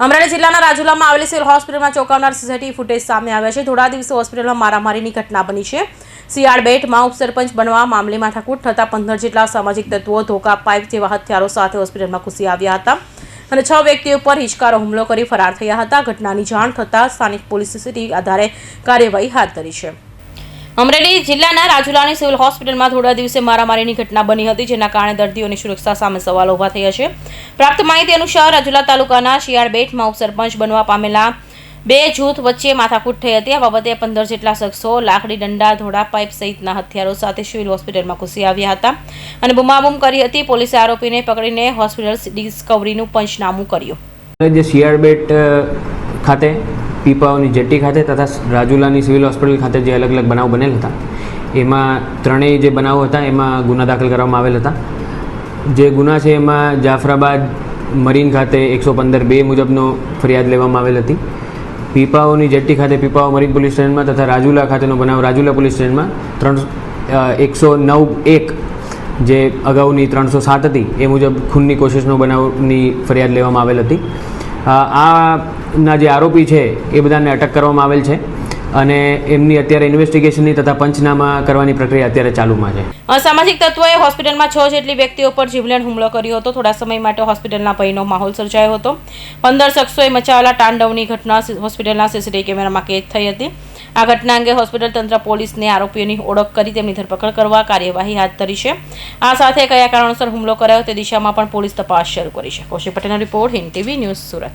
અમરેલી જિલ્લાના રાજુલામાં આવેલી સિવિલ હોસ્પિટલમાં ચોંકાવનાર સીસીટીવી ફૂટેજ સામે આવ્યા છે. થોડા દિવસે હોસ્પિટલમાં મારામારીની ઘટના બની છે. સિયાળ બેટમાં ઉપસરપંચ બનવા મામલે માથાકૂટ થતાં પંદર જેટલા સામાજિક તત્વો, ધોકા, પાઇપ જેવા હથિયારો સાથે હોસ્પિટલમાં ઘૂસી આવ્યા હતા અને છ વ્યક્તિઓ પર હિચકારો હુમલો કરી ફરાર થયા હતા. ઘટનાની જાણ થતાં સ્થાનિક પોલીસ સીસીટીવી આધારે કાર્યવાહી હાથ ધરી છે. અમરેલી જિલ્લાના રાજુલાની સિવિલ હોસ્પિટલમાં થોડા દિવસે મારામારીની ઘટના બની હતી, જેના કારણે દર્દીઓની સુરક્ષા સામે સવાલો ઊભા થયા છે. પ્રાપ્ત માહિતી અનુસાર રાજુલા તાલુકાના શિયાળબેટમાં ઉપસરપંચ બનવા પામેલા બે જૂથ વચ્ચે માથાકૂટ થઈ હતી. આ બાબતે પંદર જેટલા શખ્સો લાકડી દંડા ધોળા પાઇપ સહિતના હથિયારો સાથે સિવિલ હોસ્પિટલમાં ઘૂસી આવ્યા હતા અને બુમાબુમ કરી હતી. પોલીસે આરોપીને પકડીને હોસ્પિટલ ડિસ્કવરીનું પંચનામું કર્યું. જે શિયાળબેટ ખાતે પીપાઓની જેટ્ટી ખાતે તથા રાજુલાની સિવિલ હોસ્પિટલ ખાતે જે અલગ અલગ બનાવ બનેલ હતા, એમાં ત્રણેય જે બનાવો હતા, એમાં ગુના દાખલ કરવામાં આવેલ હતા. જે ગુના છે એમાં જાફરાબાદ મરીન ખાતે એકસો પંદર બે મુજબનો ફરિયાદ લેવામાં આવેલ હતી. પીપાઓની જેટી ખાતે પીપાઓ મરીન પોલીસ સ્ટેશનમાં તથા રાજુલા ખાતેનો બનાવ રાજુલા પોલીસ સ્ટેશનમાં ત્રણ એકસો નવ એક જે અગાઉની ત્રણસો સાત હતી, એ મુજબ ખૂનની કોશિશનો બનાવની ફરિયાદ લેવામાં આવેલ હતી. આના જે આરોપી છે એ બધાને અટક કરવામાં આવેલ છે. અને એમની અત્યારે ઇન્વેસ્ટિગેશનની તથા પંચનામા કરવાની પ્રક્રિયા અત્યારે ચાલુમાં છે. અસામાજિક તત્વોએ હોસ્પિટલમાં છ જેટલી વ્યક્તિઓ પર જીવલેણ હુમલો કર્યો હતો. થોડા સમય માટે હોસ્પિટલના ભયનો માહોલ સર્જાયો હતો. પંદર શખ્સોએ મચાવેલા તાંડવની ઘટના હોસ્પિટલના સીસીટીવી કેમેરામાં કેદ થઈ હતી. આ ઘટના અંગે હોસ્પિટલ તંત્ર પોલીસને આરોપીઓની ઓળખ કરી તેમની ધરપકડ કરવા કાર્યવાહી હાથ ધરી છે. આ સાથે કયા કારણોસર હુમલો કરાયો તે દિશામાં પણ પોલીસ તપાસ શરૂ કરી છે. કૌશિક પટેલનો report Hind TV news Surat.